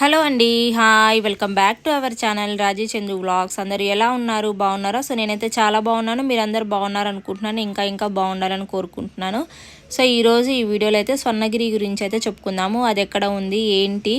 Hello అండి hi welcome back to our channel Raji Chandu vlogs. అందరు ఎలా ఉన్నారు? బాగున్నారా? సో నేనైతే చాలా బాగున్నాను. మీరు అందరు బాగున్నారు అనుకుంటున్నాను ఇంకా ఇంకా బాగుండాలని కోరుకుంటున్నాను. సో ఈరోజు ఈ వీడియోలో అయితే స్వర్ణగిరి గురించి అయితే చెప్పుకుందాము. అది ఎక్కడ ఉంది ఏంటి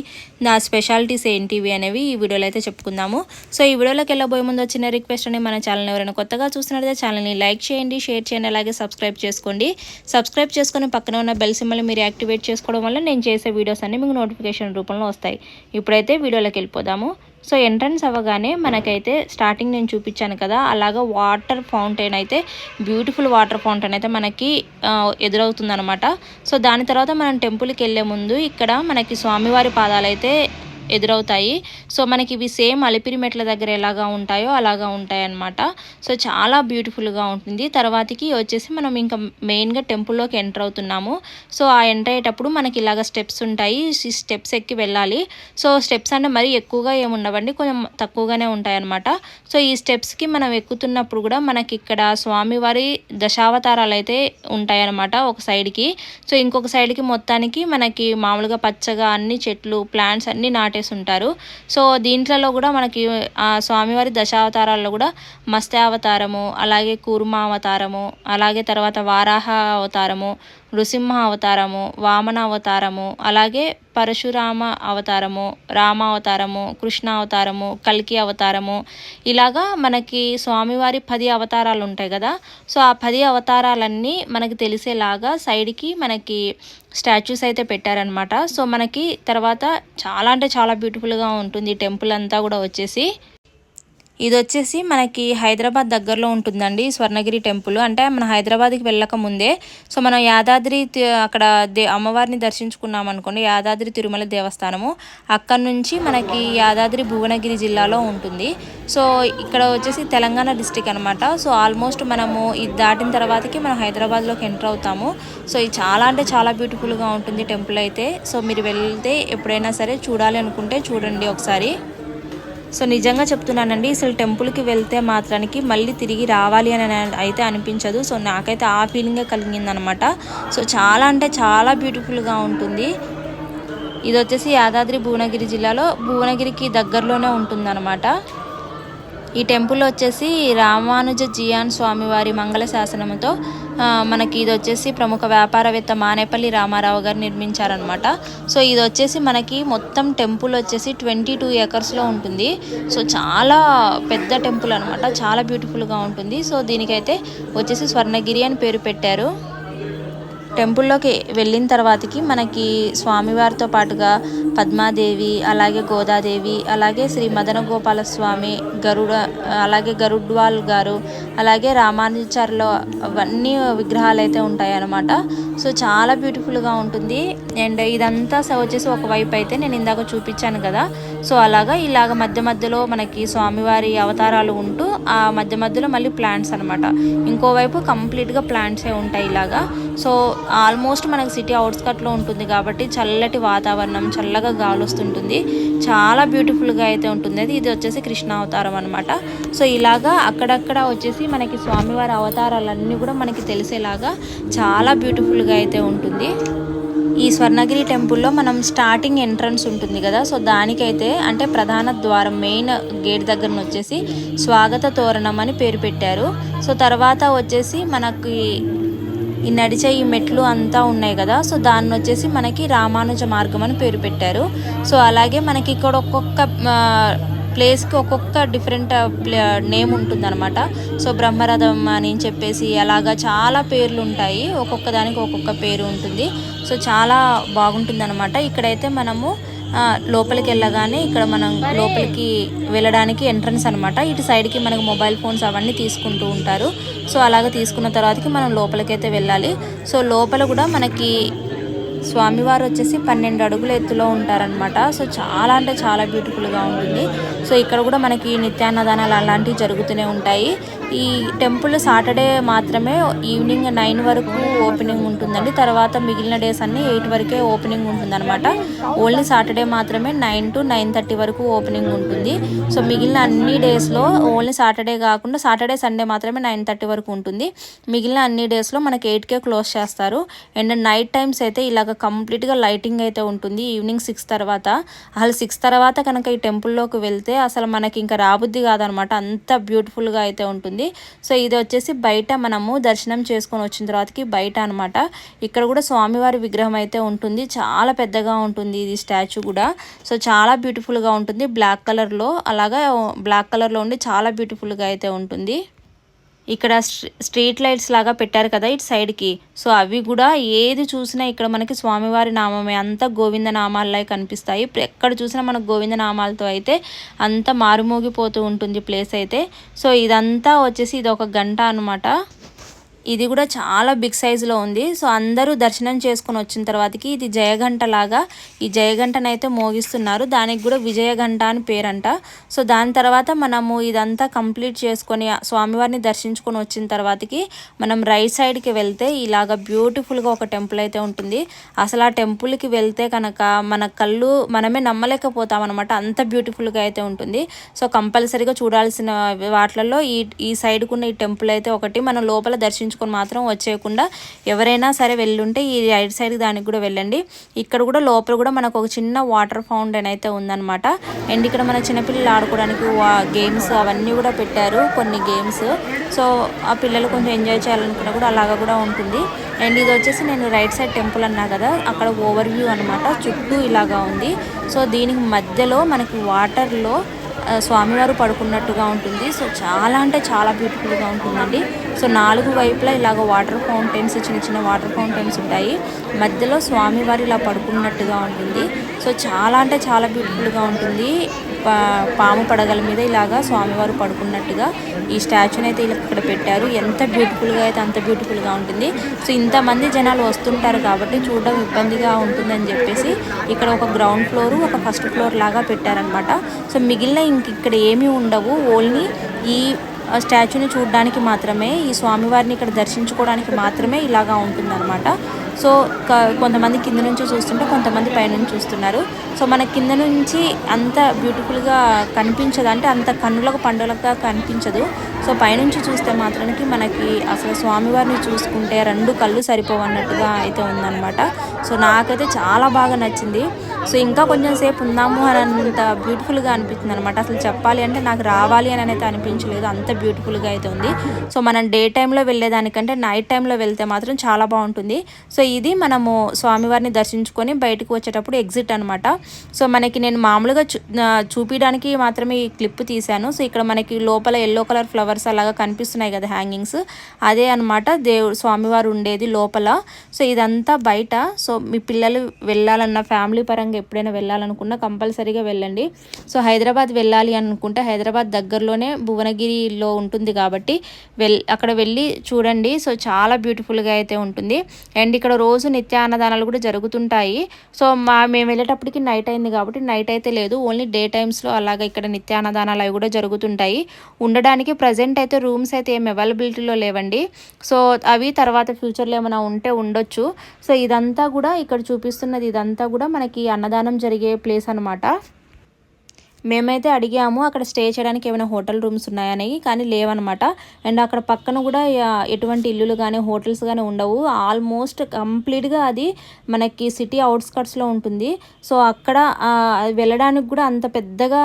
నా స్పెషాలిటీస్ ఏంటివి అనేవి ఈ వీడియోలో అయితే చెప్పుకుందాము. సో ఈ వీడియోలోకి వెళ్ళబోయే ముందు వచ్చిన రిక్వెస్ట్ అని మన ఛానల్ ఎవరైనా కొత్తగా చూస్తున్నట్లయితే ఛానల్ని లైక్ చేయండి షేర్ చేయండి అలాగే సబ్స్క్రైబ్ చేసుకోండి. సబ్స్క్రైబ్ చేసుకుని పక్కన ఉన్న బెల్ సిమ్మల్ని మీరు యాక్టివేట్ చేసుకోవడం వల్ల నేను చేసే వీడియోస్ అన్ని మీకు నోటిఫికేషన్ రూపంలో వస్తాయి. ఇప్పుడైతే వీడియోలోకి వెళ్ళిపోదాము. సో ఎంట్రన్స్ అవ్వగానే మనకైతే స్టార్టింగ్ నేను చూపించాను కదా అలాగా వాటర్ ఫౌంటైన్ అయితే బ్యూటిఫుల్ వాటర్ ఫౌంటైన్ అయితే మనకి ఎదురవుతుంది అనమాట సో దాని తర్వాత మనం టెంపుల్కి వెళ్ళే ముందు ఇక్కడ మనకి స్వామివారి పాదాలు అయితే ఎదురవుతాయి. సో మనకి ఇవి సేమ్ అలిపిరి మెట్ల దగ్గర ఎలాగా ఉంటాయో అలాగా ఉంటాయి సో చాలా బ్యూటిఫుల్గా ఉంటుంది. తర్వాతకి వచ్చేసి మనం ఇంకా మెయిన్గా టెంపుల్లోకి ఎంటర్ అవుతున్నాము. సో ఆ ఎంటర్ అయ్యేటప్పుడు మనకి ఇలాగ స్టెప్స్ ఉంటాయి. ఈ స్టెప్స్ ఎక్కి వెళ్ళాలి. సో స్టెప్స్ అంటే మరీ ఎక్కువగా ఏముండవండి కొంచెం తక్కువగానే ఉంటాయన్నమాట. సో ఈ స్టెప్స్కి మనం ఎక్కుతున్నప్పుడు కూడా మనకి ఇక్కడ స్వామివారి దశావతారాలు అయితే ఉంటాయన్నమాట ఒక సైడ్కి. సో ఇంకొక సైడ్కి మొత్తానికి మనకి మామూలుగా పచ్చగా అన్ని చెట్లు ప్లాంట్స్ అన్నీ నాటే పెట్టేసి ఉంటారు. సో దీంట్లలో కూడా మనకి ఆ స్వామివారి దశావతారాల్లో కూడా మత్స్యావతారము అలాగే కూర్మావతారము అలాగే తర్వాత వారాహ అవతారము నృసింహ అవతారము వామన అవతారము అలాగే పరశురామ అవతారము రామ అవతారము కృష్ణ అవతారము కల్కి అవతారము. ఇలాగా మనకి స్వామివారి పది అవతారాలు ఉంటాయి కదా. సో ఆ పది అవతారాలన్నీ మనకి తెలిసేలాగా సైడ్కి మనకి స్టాచ్యూస్ అయితే పెట్టారనమాట సో మనకి తర్వాత చాలా అంటే చాలా బ్యూటిఫుల్గా ఉంటుంది టెంపుల్ అంతా కూడా వచ్చేసి. ఇది వచ్చేసి మనకి హైదరాబాద్ దగ్గరలో ఉంటుందండి స్వర్ణగిరి టెంపుల్. అంటే మన హైదరాబాద్కి వెళ్ళక ముందే సో మనం యాదాద్రి అక్కడ దే అమ్మవారిని దర్శించుకున్నాం అనుకోండి యాదాద్రి తిరుమల దేవస్థానము. అక్కడ నుంచి మనకి యాదాద్రి భువనగిరి జిల్లాలో ఉంటుంది. సో ఇక్కడ వచ్చేసి తెలంగాణ డిస్టిక్ అనమాట సో ఆల్మోస్ట్ మనము ఇది దాటిన తర్వాతకి మనం హైదరాబాద్లోకి ఎంటర్ అవుతాము. సో ఇది చాలా అంటే చాలా బ్యూటిఫుల్గా ఉంటుంది టెంపుల్ అయితే. సో మీరు వెళ్తే ఎప్పుడైనా సరే చూడాలి అనుకుంటే చూడండి ఒకసారి. సో నిజంగా చెప్తున్నానండి అసలు టెంపుల్కి వెళ్తే మాత్రానికి మళ్ళీ తిరిగి రావాలి అని అయితే అనిపించదు. సో నాకైతే ఆ ఫీలింగే కలిగిందనమాట. సో చాలా అంటే చాలా బ్యూటిఫుల్గా ఉంటుంది. ఇది వచ్చేసి యాదాద్రి భువనగిరి జిల్లాలో భువనగిరికి దగ్గరలోనే ఉంటుందన్నమాట ఈ టెంపుల్ వచ్చేసి రామానుజ జియాన్ స్వామివారి మంగళ శాసనంతో మనకి ఇది వచ్చేసి ప్రముఖ వ్యాపారవేత్త మానేపల్లి రామారావు గారు నిర్మించారనమాట సో ఇది వచ్చేసి మనకి మొత్తం టెంపుల్ వచ్చేసి ట్వంటీ టూ ఏకర్స్లో ఉంటుంది. సో చాలా పెద్ద టెంపుల్ అనమాట చాలా బ్యూటిఫుల్గా ఉంటుంది. సో దీనికైతే వచ్చేసి స్వర్ణగిరి అని పేరు పెట్టారు. టెంపుల్లోకి వెళ్ళిన తర్వాతకి మనకి స్వామివారితో పాటుగా పద్మాదేవి అలాగే గోదాదేవి అలాగే శ్రీ మదన గోపాల స్వామి గరుడ అలాగే గరుడ్వాల్ గారు అలాగే రామానుచారిలో అవన్నీ విగ్రహాలు అయితే ఉంటాయన్నమాట. సో చాలా బ్యూటిఫుల్గా ఉంటుంది. అండ్ ఇదంతా వచ్చేసి ఒకవైపు అయితే నేను ఇందాక చూపించాను కదా. సో అలాగా ఇలాగ మధ్య మధ్యలో మనకి స్వామివారి అవతారాలు ఉంటూ ఆ మధ్య మధ్యలో మళ్ళీ ప్లాంట్స్ అనమాట ఇంకోవైపు కంప్లీట్గా ప్లాంట్సే ఉంటాయి ఇలాగా. సో ఆల్మోస్ట్ మనకి సిటీ అవుట్స్కట్లో ఉంటుంది కాబట్టి చల్లటి వాతావరణం చల్లగా గాలి వస్తుంటుంది. చాలా బ్యూటిఫుల్గా అయితే ఉంటుంది. అది ఇది వచ్చేసి కృష్ణ అవతారం అనమాట సో ఇలాగా అక్కడక్కడ వచ్చేసి మనకి స్వామివారి అవతారాలన్నీ కూడా మనకి తెలిసేలాగా చాలా బ్యూటిఫుల్గా అయితే ఉంటుంది. ఈ స్వర్ణగిరి టెంపుల్లో మనం స్టార్టింగ్ ఎంట్రన్స్ ఉంటుంది కదా. సో దానికైతే అంటే ప్రధాన ద్వారం మెయిన్ గేట్ దగ్గర వచ్చేసి స్వాగత తోరణం అని పేరు పెట్టారు. సో తర్వాత వచ్చేసి మనకి ఈ నడిచే ఈ మెట్లు అంతా ఉన్నాయి కదా. సో దాన్ని వచ్చేసి మనకి రామానుజ మార్గం అని పేరు పెట్టారు. సో అలాగే మనకి ఇక్కడ ఒక్కొక్క ప్లేస్కి ఒక్కొక్క డిఫరెంట్ నేమ్ ఉంటుందన్నమాట. సో బ్రహ్మరథం అని చెప్పేసి అలాగా చాలా పేర్లు ఉంటాయి. ఒక్కొక్క దానికి ఒక్కొక్క పేరు ఉంటుంది. సో చాలా బాగుంటుంది అనమాట ఇక్కడైతే మనము లోపలికి వెళ్ళగానే ఇక్కడ మనం లోపలికి వెళ్ళడానికి ఎంట్రన్స్ అనమాట ఇటు సైడ్కి మనకు మొబైల్ ఫోన్స్ అవన్నీ తీసుకుంటూ ఉంటారు. సో అలాగ తీసుకున్న తర్వాతకి మనం లోపలికైతే వెళ్ళాలి. సో లోపల కూడా మనకి స్వామివారు వచ్చేసి పన్నెండు అడుగుల ఎత్తులో ఉంటారనమాట సో చాలా అంటే చాలా బ్యూటిఫుల్గా ఉంటుంది. సో ఇక్కడ కూడా మనకి నిత్యాన్నదానాలు అలాంటివి జరుగుతూనే ఉంటాయి. ఈ టెంపుల్ సాటర్డే మాత్రమే ఈవినింగ్ నైన్ వరకు ఓపెనింగ్ ఉంటుందండి. తర్వాత మిగిలిన డేస్ అన్ని ఎయిట్ వరకే ఓపెనింగ్ ఉంటుందన్నమాట. ఓన్లీ సాటర్డే మాత్రమే నైన్ టు నైన్ థర్టీ వరకు ఓపెనింగ్ ఉంటుంది. సో మిగిలిన అన్ని డేస్లో ఓన్లీ సాటర్డే కాకుండా సాటర్డే సండే మాత్రమే నైన్ థర్టీ వరకు ఉంటుంది. మిగిలిన అన్ని డేస్లో మనకి ఎయిట్కే క్లోజ్ చేస్తారు. అండ్ నైట్ టైమ్స్ అయితే ఇలాగ కంప్లీట్గా లైటింగ్ అయితే ఉంటుంది. ఈవినింగ్ సిక్స్ తర్వాత. అసలు సిక్స్ తర్వాత కనుక ఈ టెంపుల్లోకి వెళ్తే అసలు మనకి ఇంకా రాబుద్ది కాదనమాట అంత బ్యూటిఫుల్గా అయితే ఉంటుంది. సో ఇది వచ్చేసి బయట మనము దర్శనం చేసుకొని వచ్చిన తర్వాతకి బయట అనమాట ఇక్కడ కూడా స్వామివారి విగ్రహం అయితే ఉంటుంది. చాలా పెద్దగా ఉంటుంది ఇది స్టాచ్యూ కూడా. సో చాలా బ్యూటిఫుల్గా ఉంటుంది. బ్లాక్ కలర్లో అలాగా బ్లాక్ కలర్లో ఉండి చాలా బ్యూటిఫుల్గా అయితే ఉంటుంది. ఇక్కడ స్ట్రీట్ లైట్స్ లాగా పెట్టారు కదా ఇటు సైడ్కి సో అవి కూడా ఏది చూసినా ఇక్కడ మనకి స్వామివారి నామమే. అంతా గోవింద నామాలే కనిపిస్తాయి ఎక్కడ చూసినా మనకు గోవింద నామాలతో అయితే అంత మారుమోగిపోతూ ఉంటుంది ప్లేస్ అయితే. సో ఇదంతా వచ్చేసి ఇది ఒక గంట అనమాట ఇది కూడా చాలా బిగ్ సైజులో ఉంది. సో అందరూ దర్శనం చేసుకుని వచ్చిన తర్వాతకి ఇది జయగంట లాగా ఈ జయగంటనైతే మోగిస్తున్నారు. దానికి కూడా విజయగంట అని పేరంట. సో దాని తర్వాత మనము ఇదంతా కంప్లీట్ చేసుకొని స్వామివారిని దర్శించుకొని వచ్చిన తర్వాతకి మనం రైట్ సైడ్కి వెళ్తే ఇలాగ బ్యూటిఫుల్గా ఒక టెంపుల్ అయితే ఉంటుంది. అసలు ఆ టెంపుల్కి వెళ్తే కనుక మన కళ్ళు మనమే నమ్మలేకపోతాం అనమాట అంత బ్యూటిఫుల్గా అయితే ఉంటుంది. సో కంపల్సరీగా చూడాల్సిన వాటిలలో ఈ ఈ సైడ్కున్న ఈ టెంపుల్ అయితే ఒకటి. మనం లోపల దర్శించుకో పట్టించుకొని మాత్రం వచ్చేయకుండా ఎవరైనా సరే వెళ్ళుంటే ఈ రైట్ సైడ్ దానికి కూడా వెళ్ళండి. ఇక్కడ కూడా లోపల కూడా మనకు ఒక చిన్న వాటర్ ఫౌంటైన్ అయితే ఉందన్నమాట. అండ్ ఇక్కడ మన చిన్నపిల్లలు ఆడుకోవడానికి గేమ్స్ అవన్నీ కూడా పెట్టారు కొన్ని గేమ్స్. సో ఆ పిల్లలు కొంచెం ఎంజాయ్ చేయాలనుకున్నా కూడా అలాగా కూడా ఉంటుంది. అండ్ ఇది వచ్చేసి నేను రైట్ సైడ్ టెంపుల్ అన్నా కదా అక్కడ ఓవర్ వ్యూ అనమాట చుట్టూ ఇలాగా ఉంది. సో దీనికి మధ్యలో మనకి వాటర్లో స్వామివారు పడుకున్నట్టుగా ఉంటుంది. సో చాలా అంటే చాలా బ్యూటిఫుల్గా ఉంటుందండి. సో నాలుగు వైపులా ఇలాగ వాటర్ ఫౌంటైన్స్ చిన్న చిన్న వాటర్ ఫౌంటైన్స్ ఉంటాయి. మధ్యలో స్వామివారు ఇలా పడుకున్నట్టుగా ఉంటుంది. సో చాలా అంటే చాలా బ్యూటిఫుల్గా ఉంటుంది. పాము పడగల మీద ఇలాగా స్వామివారు పడుకున్నట్టుగా ఈ స్టాచ్యూని అయితే ఇక్కడ పెట్టారు. ఎంత బ్యూటిఫుల్గా అయితే అంత బ్యూటిఫుల్గా ఉంటుంది. సో ఇంతమంది జనాలు వస్తుంటారు కాబట్టి చూడడం ఇబ్బందిగా ఉంటుందని చెప్పేసి ఇక్కడ ఒక గ్రౌండ్ ఫ్లోర్ ఒక ఫస్ట్ ఫ్లోర్ లాగా పెట్టారనమాట సో మిగిలిన ఇంక ఇక్కడ ఏమీ ఉండవు. ఓన్లీ ఈ స్టాచ్యూని చూడడానికి మాత్రమే ఈ స్వామివారిని ఇక్కడ దర్శించుకోవడానికి మాత్రమే ఇలాగా ఉంటుందన్నమాట. సో కొంతమంది కింద నుంచి చూస్తుంటే కొంతమంది పైనుంచి చూస్తున్నారు. సో మన కింద నుంచి అంత బ్యూటిఫుల్గా కనిపించదు. అంటే అంత కన్నులకు పండుగలుగా కనిపించదు. సో పైనుంచి చూస్తే మాత్రానికి మనకి అసలు స్వామివారిని చూసుకుంటే రెండు కళ్ళు సరిపోవన్నట్టుగా అయితే ఉందన్నమాట. సో నాకైతే చాలా బాగా నచ్చింది. సో ఇంకా కొంచెం సేపు ఉందాము అని అంత బ్యూటిఫుల్గా అనిపిస్తుంది అనమాట అసలు చెప్పాలి అంటే నాకు రావాలి అని అయితే అనిపించలేదు. అంత బ్యూటిఫుల్గా అయితే ఉంది. సో మనం డే టైంలో వెళ్ళేదానికంటే నైట్ టైంలో వెళ్తే మాత్రం చాలా బాగుంటుంది. సో ఇది మనము స్వామివారిని దర్శించుకొని బయటకు వచ్చేటప్పుడు ఎగ్జిట్ అనమాట సో మనకి నేను మామూలుగా చూపించడానికి మాత్రమే ఈ క్లిప్ తీశాను. సో ఇక్కడ మనకి లోపల ఎల్లో కలర్ ఫ్లవర్స్ అలాగా కనిపిస్తున్నాయి కదా హ్యాంగింగ్స్ అదే అనమాట దేవుడు స్వామివారు ఉండేది లోపల. సో ఇదంతా బయట. సో మీ పిల్లలు వెళ్ళాలన్న ఫ్యామిలీ పరంగా ఎప్పుడైనా వెళ్ళాలనుకున్నా కంపల్సరీగా వెళ్ళండి. సో హైదరాబాద్ వెళ్ళాలి అనుకుంటే హైదరాబాద్ దగ్గరలోనే భువనగిరిలో ఉంటుంది కాబట్టి వెల్ అక్కడ వెళ్ళి చూడండి. సో చాలా బ్యూటిఫుల్గా అయితే ఉంటుంది. అండ్ ఇక్కడ రోజు నిత్య అన్నదానాలు కూడా జరుగుతుంటాయి. సో మా మేము వెళ్ళేటప్పటికి నైట్ అయింది కాబట్టి నైట్ అయితే లేదు. ఓన్లీ డే టైమ్స్లో అలాగ ఇక్కడ నిత్య అన్నదానాలు అవి కూడా జరుగుతుంటాయి. ఉండడానికి ప్రజెంట్ అయితే రూమ్స్ అయితే ఏం అవైలబిలిటీలో లేవండి. సో అవి తర్వాత ఫ్యూచర్లో ఏమైనా ఉంటే ఉండొచ్చు. సో ఇదంతా కూడా ఇక్కడ చూపిస్తున్నది ఇదంతా కూడా మనకి అన్నదానం జరిగే ప్లేస్ అనమాట మేమైతే అడిగాము అక్కడ స్టే చేయడానికి ఏమైనా హోటల్ రూమ్స్ ఉన్నాయని కానీ లేవనమాట. అండ్ అక్కడ పక్కన కూడా ఎటువంటి ఇల్లులు కానీ హోటల్స్ కానీ ఉండవు. ఆల్మోస్ట్ కంప్లీట్గా అది మనకి సిటీ అవుట్స్కట్స్లో ఉంటుంది. సో అక్కడ వెళ్ళడానికి కూడా అంత పెద్దగా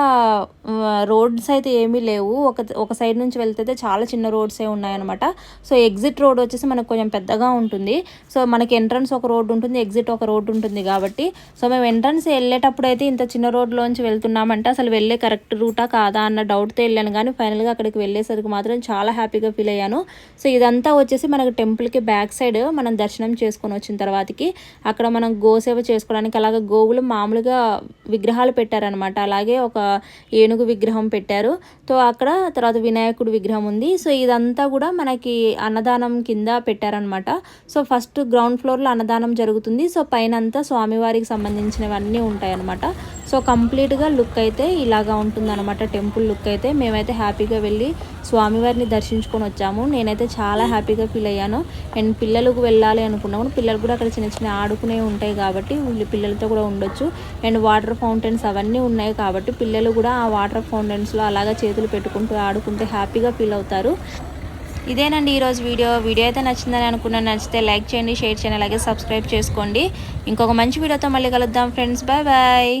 రోడ్స్ అయితే ఏమీ లేవు. ఒక ఒక సైడ్ నుంచి వెళ్తే చాలా చిన్న రోడ్సే ఉన్నాయన్నమాట. సో ఎగ్జిట్ రోడ్ వచ్చేసి మనకు కొంచెం పెద్దగా ఉంటుంది. సో మనకి ఎంట్రన్స్ ఒక రోడ్ ఉంటుంది ఎగ్జిట్ ఒక రోడ్ ఉంటుంది కాబట్టి. సో మేము ఎంట్రన్స్ వెళ్ళేటప్పుడు అయితే ఇంత చిన్న రోడ్లోంచి వెళ్తున్నామంటే అసలు వెళ్ళే కరెక్ట్ రూటా కాదా అన్న డౌట్తో వెళ్ళాను. కానీ ఫైనల్గా అక్కడికి వెళ్ళేసరికి మాత్రం చాలా హ్యాపీగా ఫీల్ అయ్యాను. సో ఇదంతా వచ్చేసి మనకు టెంపుల్కి బ్యాక్ సైడ్ మనం దర్శనం చేసుకొని వచ్చిన తర్వాతకి అక్కడ మనం గోసేవ చేసుకోవడానికి అలాగే గోవులు మామూలుగా విగ్రహాలు పెట్టారనమాట అలాగే ఒక ఏనుగు విగ్రహం పెట్టారు. సో అక్కడ తర్వాత వినాయకుడు విగ్రహం ఉంది. సో ఇదంతా కూడా మనకి అన్నదానం కింద పెట్టారనమాట సో ఫస్ట్ గ్రౌండ్ ఫ్లోర్లో అన్నదానం జరుగుతుంది. సో పైన అంతా స్వామివారికి సంబంధించినవన్నీ ఉంటాయన్నమాట. సో కంప్లీట్గా లుక్ అయితే ఇలాగా ఉంటుందన్నమాట. టెంపుల్ లుక్ అయితే మేమైతే హ్యాపీగా వెళ్ళి స్వామివారిని దర్శించుకొని వచ్చాము. నేనైతే చాలా హ్యాపీగా ఫీల్ అయ్యాను. అండ్ పిల్లలకు వెళ్ళాలి అనుకున్నాము పిల్లలు కూడా అక్కడ చిన్న చిన్న ఆడుకునే ఉంటాయి కాబట్టి పిల్లలతో కూడా ఉండొచ్చు. అండ్ వాటర్ ఫౌంటైన్స్ అవన్నీ ఉన్నాయి కాబట్టి పిల్లలు కూడా ఆ వాటర్ ఫౌంటైన్స్లో అలాగా చేతులు పెట్టుకుంటూ ఆడుకుంటే హ్యాపీగా ఫీల్ అవుతారు. ఇదేనండి ఈరోజు వీడియో. వీడియో అయితే నచ్చిందని అనుకున్నాను నచ్చితే లైక్ చేయండి షేర్ చేయండి అలాగే సబ్స్క్రైబ్ చేసుకోండి. ఇంకొక మంచి వీడియోతో మళ్ళీ కలుద్దాం ఫ్రెండ్స్. Bye bye.